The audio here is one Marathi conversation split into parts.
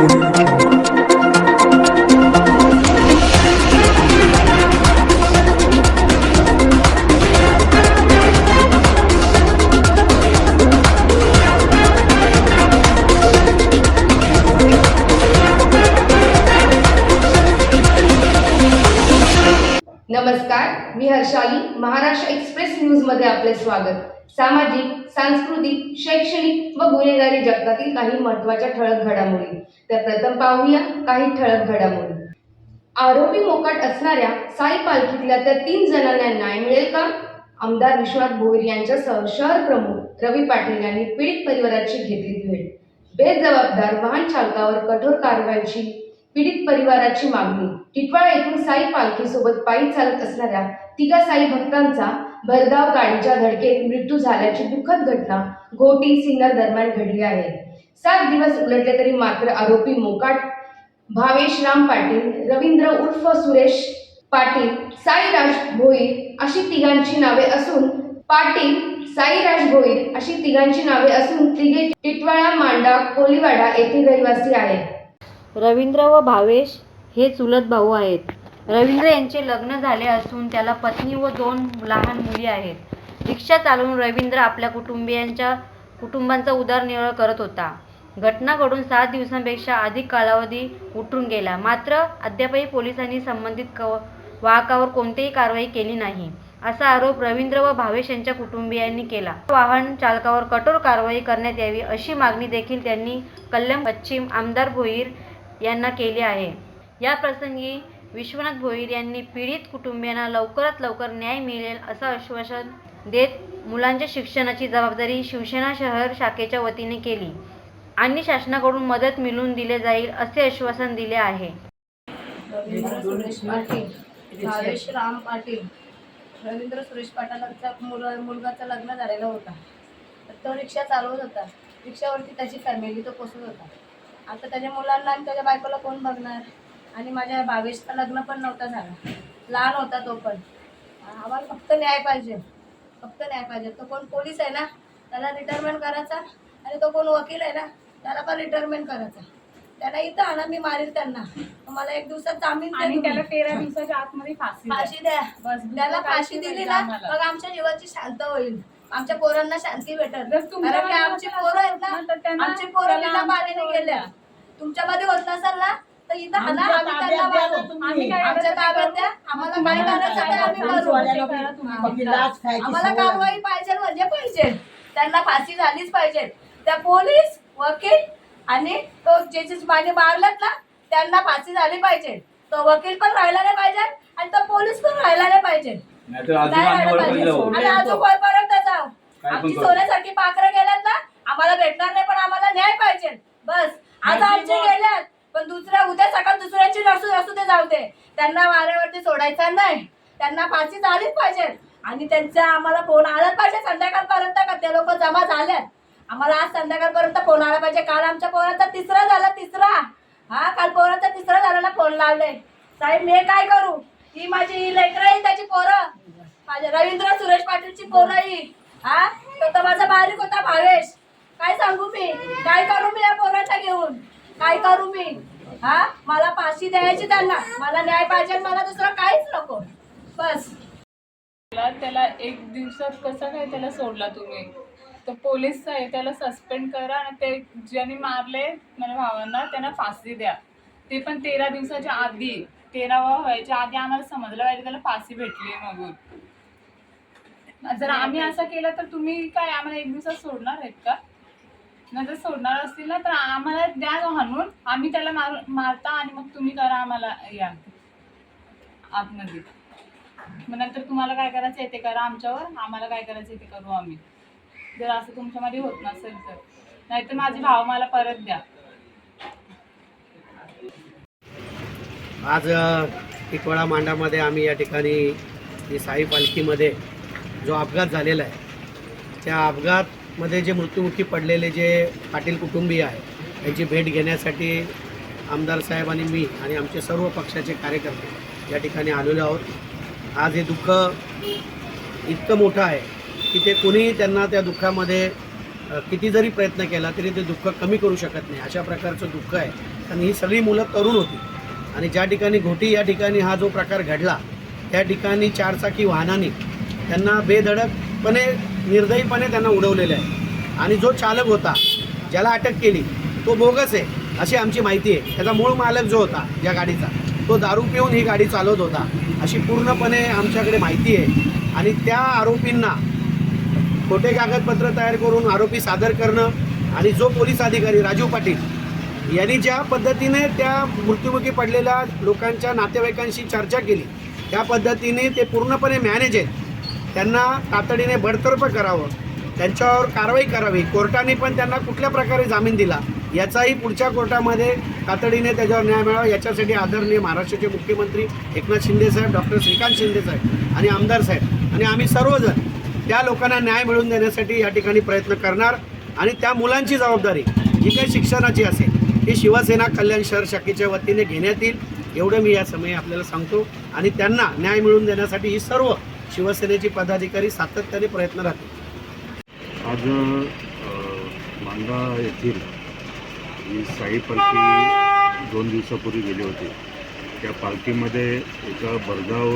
नमस्कार मी हर्षाली महाराष्ट्र एक्सप्रेस न्यूजमध्ये आपले स्वागत. सामाजिक सांस्कृतिक शैक्षणिक व गुन्हेगारी जगतातील काही महत्त्वाच्या ठळक घडामोडी. तर प्रथम पाहूया काही ठळक घडामोडी. आरोपी मोकाट असणाऱ्या साई पालखीतल्या त्या तीन जणांना न्याय मिळेल का? आमदार विश्वनाथ भोईर यांच्यासह शहर प्रमुख रवी पाटील यांनी पीडित परिवाराची घेतली भेट. बेजबाबदार वाहन चालकावर कठोर कारवाईची पीडित परिवाराची मागणी. टिटवाळा येथून साई पालखीसोबत पायी चालत असणाऱ्या तिघा साई भक्तांचा भरधाव गाडीच्या धडकेत मृत्यू झाल्याची दुःखद घटना घोटी सिन्नर दरम्यान घडली आहे. सात दिवस उलटले तरी मात्र आरोपी मोकाट भावेश राम पाटील रवींद्र उर्फ सुरेश पाटील साईराज भोईर अशी तिघांची नावे असून पाटील साईराज भोईर अशी तिघांची नावे असून तिघे टिटवाळा मांडा कोलीवाडा येथील रहिवासी आहेत. रवींद्र व भावेश हे चुलत भाऊ आहेत. रवींद्र यांचे लग्न झाले असून त्याला पत्नी व दोन लहान मुली आहेत. रिक्षा चालवून रवींद्र आपल्या कुटुंबियांच्या कुटुंबांचा उदरनिर्वाह करत होता. घटना घडून सात दिवसांपेक्षा अधिक कालावधी उठून गेला. मात्र अद्यापही पोलिसांनी संबंधित कव वाहकावर कोणतीही कारवाई केली नाही असा आरोप रवींद्र व भावेश यांच्या कुटुंबियांनी केला. वाहन चालकावर कठोर कारवाई करण्यात यावी अशी मागणी देखील त्यांनी कल्याण पश्चिम आमदार भोईर यांना केली आहे. या प्रसंगी विश्वनाथ भोईर यांनी पीडित कुटुंबियांना लवकरात लवकर न्याय मिळेल असं आश्वासन देत मुलांच्या शिक्षणाची जबाबदारी शिवसेना शहर शाखेच्या वतीने केली. आणि शासनाकडून मदत मिळवून दिले जाईल असे आश्वासन दिले आहे. सुरेश भावेश राम पाटील रवींद्र सुरेश पाटलांचा मुलं लग्न झालेला होता. तो रिक्षा चालवत होता. रिक्षावरती त्याची फॅमिली तो पोसत होता. आता त्याच्या मुलांना आणि त्याच्या बायकोला कोण बघणार? आणि माझ्या भावेशचं लग्न पण नव्हता झाला. लहान होता तो पण. आम्हाला फक्त न्याय पाहिजे. फक्त न्याय पाहिजे. तो कोण पोलीस आहे ना त्याला रिटायरमेंट करायचा आणि तो कोण वकील आहे ना त्याला पण रिटायरमेंट करायचा. त्याला इथं आणा मी मारील त्यांना. मला एक दिवसात जामीन आणि. त्याला तेरा दिवसाच्या आतमध्ये फाशी द्या. फाशी द्या. बस, त्याला फाशी दिली ना. मग आमच्या जीवाची शांत होईल. आमच्या पोरांना शांती भेटेल जर तुमच्या कारण की आमची पोरं आहेत ना तर त्यांना- आमची पोरं त्याला बिना आमच्या गेल्या. तुमच्यामध्ये होत नसेल ना तर इथं आम्ही ताब्यात त्यांना द्या ना मारू. तुम्ही. आम्ही काय आमच्या करायचं ताब्यात करू? द्या आम्हाला मग काय तुम्हाला करायचं ते काय आम्ही करायचं? करू वाल्याला बी- करा तुम्ही. बाकी लाच खायची आम्हाला सवय. कारवाई पाहिजे म्हणजे पाहिजे त्यांना फाशी झालीच पाहिजे त्या पोलीस वकील आणि तो जे जे माझे मारलेत ना त्यांना फाशी झाली पाहिजे तो वकील पण राहिला नाही पाहिजे आणि तो पोलीस पण राहिला नाही पाहिजे नाहीतर अजून नाही आम्ही राहिलं. आणि अजून पण आमची. सोन्यासारखी पाखरं गेल्यात ना आम्हाला भेटणार नाही पण आम्हाला न्याय पाहिजे. बस. आज आमचे गेल्यात पण दुसऱ्या उद्या सकाळ दुसऱ्याची असू असू ते जाऊ दे. त्यांना वाऱ्यावरती सोडायचं नाही. त्यांना फाशी झालीच पाहिजे. आणि त्यांचा आम्हाला फोन आलाच पाहिजे संध्याकाळपर्यंत का? ते लोक जमा झाल्यात. आम्हाला आज संध्याकाळपर्यंत फोन आला पाहिजे. काल आमच्या पोराचा तिसरा झाला तिसरा. हा काल पोराचा तिसरा झाला ना फोन लावले साहेब मी काय करू? ही माझी लेकरं आहे त्याची पोरं. माझ्या रवींद्र सुरेश पाटीलची पोरं ही हा? तो तर माझा बारीक होता भावेश. काय सांगू मी? काय करू मी या पोराच्या घेऊन? काय करू मी? हा? मला फाशी द्यायची त्यांना. मला न्याय पाहिजे मला दुसरं काहीच नको. बस. त्याला एक दिवसात कसं काय त्याला सोडला तुम्ही? तर पोलीस आहे त्याला सस्पेंड करा आणि ते ज्यांनी मारले माझ्या भावांना त्यांना फाशी द्या. ते पण तेरा दिवसाच्या आधी तेरावा व्हायच्या आधी आम्हाला समजलं पाहिजे त्याला फाशी भेटली मग जर आम्ही असं केलं तर तुम्ही काय आम्हाला एक दिवसात सोडणार आहेत का? नंतर सोडणार असतील ना तर आम्हाला द्या हाणून आम्ही त्याला मार मारता आणि मग तुम्ही करा आम्हाला या आतमध्ये. मग नंतर तुम्हाला काय करायचं आहे ते करा आमच्यावर. आम्हाला काय करायचं आहे ते करू आम्ही. जर असं तुमच्यामध्ये होत नसेल तर. नाहीतर माझे भाव मला परत द्या. आज अ, टिटवाळा मांडामध्ये आम्ही या ठिकाणी साई पालखीमध्ये जो अपघात झालेला आहे त्या अपघातमध्ये जे मृत्युमुखी पडलेले जे पाटील कुटुंबीय आहे त्यांची भेट घेण्यासाठी आमदार साहेब आणि मी आणि आमचे सर्व पक्षाचे कार्यकर्ते या ठिकाणी आलेलो आहोत. आज हे दुःख इतकं मोठं आहे की ते कोणीही त्यांना त्या दुःखामध्ये किती जरी प्रयत्न केला तरी ते दुःख कमी करू शकत नाही. अशा प्रकारचं दुःख आहे. कारण ही सगळी मुलं तरुण होती आणि ज्या ठिकाणी घोटी या ठिकाणी हा जो प्रकार घडला त्या ठिकाणी चारचाकी वाहनाने त्यांना बेधडकपणे निर्दयीपणे त्यांना उडवलेलं आहे. आणि जो चालक होता ज्याला अटक केली तो बोगस आहे अशी आमची माहिती आहे. त्याचा मूळ मालक जो होता या गाडीचा तो दारू पिऊन ही गाडी चालवत होता अशी पूर्णपणे आमच्याकडे माहिती आहे. आणि त्या आरोपींना खोटे कागदपत्र तयार करून आरोपी सादर करणं आणि जो पोलीस अधिकारी राजू पाटील यांनी ज्या पद्धतीने त्या मृत्युमुखी पडलेल्या लोकांच्या नातेवाईकांशी चर्चा केली त्या पद्धतीने ते पूर्णपणे मॅनेज आहेत. त्यांना तातडीने बडतर्फ करावं. त्यांच्यावर कारवाई करावी. कोर्टाने पण त्यांना कुठल्या प्रकारे जामीन दिला याचाही पुढच्या कोर्टामध्ये तातडीने त्याच्यावर न्याय मिळावा. याच्यासाठी आदरणीय महाराष्ट्राचे मुख्यमंत्री एकनाथ शिंदे साहेब डॉक्टर श्रीकांत शिंदे साहेब आणि आमदार साहेब आणि आम्ही सर्वजण त्या लोकांना न्याय मिळवून देण्यासाठी या ठिकाणी प्रयत्न करणार आणि त्या मुलांची जबाबदारी जी काही शिक्षणाची असेल ही शिवसेना कल्याण शहर शाखेच्या वतीने घेण्यात येईल. एवढं मी या समयी आपल्याला सांगतो आणि त्यांना न्याय मिळवून देण्यासाठी ही सर्व शिवसेनेची पदाधिकारी सातत्याने प्रयत्न राहतील. आज मांडा येथील ही साई पालखी दोन दिवसापूर्वी गेली होती. त्या पालखीमध्ये एका भरधाव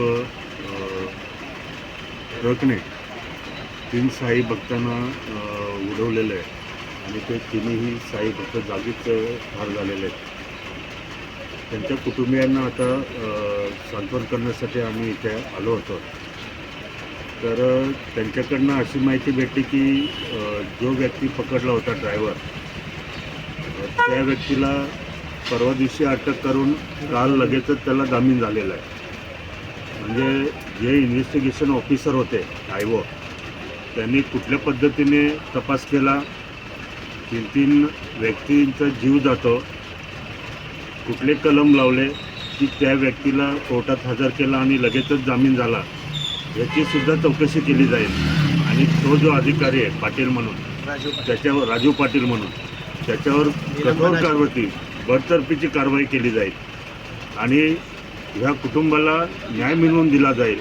ट्रकने तीन साई भक्तांना उडवलेलं आहे आणि ते तिन्ही साई भक्त जागीच ठार झालेले आहेत. त्यांच्या कुटुंबियांना आता सांत्वन करण्यासाठी आम्ही इथे आलो होतो. तर त्यांच्याकडनं अशी माहिती भेटली की जो व्यक्ती पकडला होता ड्रायव्हर त्या व्यक्तीला परवा दिवशी अटक करून काल लगेचच त्याला जामीन झालेला आहे. म्हणजे जे इन्व्हेस्टिगेशन ऑफिसर होते आयवो त्यांनी कुठल्या पद्धतीने तपास केला? तीन तीन व्यक्तींचा जीव जातो. कुठले कलम लावले की त्या व्यक्तीला कोर्टात हजर केला आणि लगेचच जामीन झाला? याची सुद्धा चौकशी केली जाईल. आणि तो जो अधिकारी आहे पाटील म्हणून त्याच्यावर राजू पाटील म्हणून त्याच्यावर कठोर कारवाई बडतर्फीची कारवाई केली जाईल. आणि ह्या कुटुंबाला न्याय मिळवून दिला जाईल.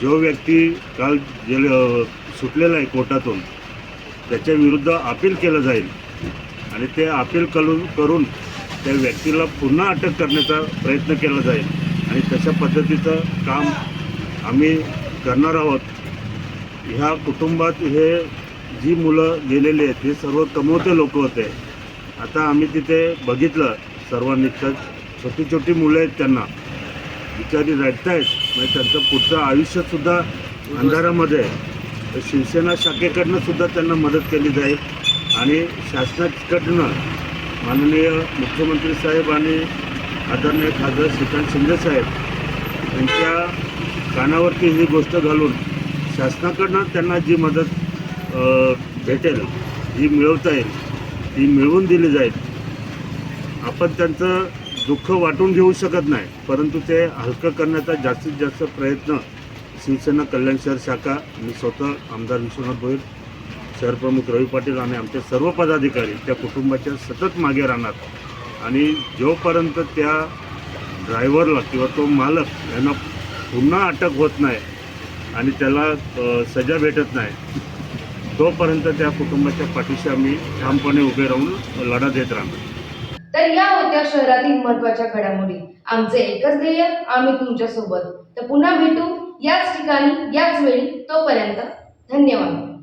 जो व्यक्ती काल जेल सुटलेला आहे कोर्टातून त्याच्या विरुद्ध अपील केलं जाईल. आणि ते अपील करून करून त्या व्यक्तीला पुन्हा अटक करण्याचा प्रयत्न केला जाईल. आणि तशा पद्धतीचं काम आम्ही करणार आहोत. ह्या कुटुंबात हे जी मुलं गेलेली आहेत हे सर्व कमवते लोक होते. आता आम्ही तिथे बघितलं सर्वांनी तर छोटी छोटी मुलं आहेत त्यांना. बिचारी रडत आहेत म्हणजे त्यांचं पुढचं आयुष्यसुद्धा अंधारामध्ये आहे. तर शिवसेना शाखेकडनं सुद्धा त्यांना मदत केली जाईल. आणि शासनाकडनं माननीय मुख्यमंत्री साहेब आणि आदरणीय खासदार श्रीकांत शिंदे साहेब यांच्या कानावरती ही गोष्ट घालून शासनाकडनं त्यांना जी मदत भेटेल जी मिळवता येईल ती मिळवून दिली जाईल. आपण त्यांचं दुःख वाटून घेऊ शकत नाही परंतु ते हलकं करण्याचा जास्तीत जास्त प्रयत्न शिवसेना कल्याण शहर शाखा मी स्वतः आमदार विश्वनाथ भोईर शहरप्रमुख रवी पाटील आणि आमचे सर्व पदाधिकारी त्या कुटुंबाच्या सतत मागे राहणार. आणि जोपर्यंत त्या ड्रायव्हरला किंवा तो मालक यांना पुन्हा अटक होत नाही आणि त्याला सजा भेटत नाही तोपर्यंत त्या कुटुंबाच्या पाठीशी आम्ही ठामपणे उभे राहून लढा देत राहणार. तर या होत्या शहरातील महत्त्वाच्या घडामोडी. आमचे एकच ध्येय आम्ही तुमच्यासोबत तर पुन्हा भेटू याच ठिकाणी याच वेळी. तोपर्यंत धन्यवाद.